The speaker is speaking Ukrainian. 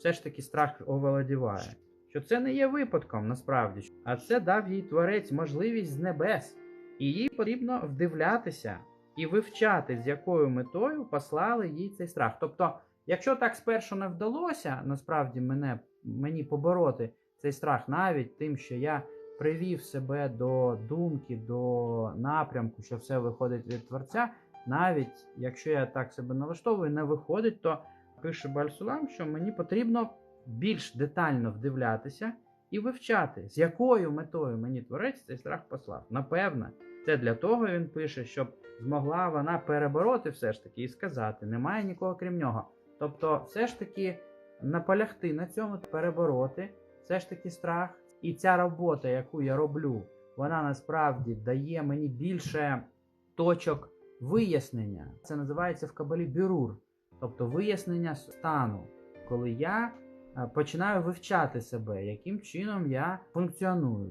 все ж таки страх оволодіває. Що це не є випадком насправді, а це дав їй творець можливість з небес, і їй потрібно вдивлятися і вивчати, з якою метою послали їй цей страх. Тобто, якщо так спершу не вдалося, насправді мене, мені побороти цей страх навіть тим, що я привів себе до думки, до напрямку, що все виходить від творця, навіть якщо я так себе налаштовую, не виходить, то пише Бальсулам, що мені потрібно більш детально вдивлятися і вивчати, з якою метою мені творець цей страх послав. Напевно, це для того він пише, щоб змогла вона перебороти все ж таки і сказати: немає нікого крім нього. Тобто, все ж таки наполягти на цьому, перебороти, все ж таки страх. І ця робота, яку я роблю, вона насправді дає мені більше точок вияснення. Це називається в кабалі бюрур, тобто вияснення стану, коли я е, починаю вивчати себе, яким чином я функціоную.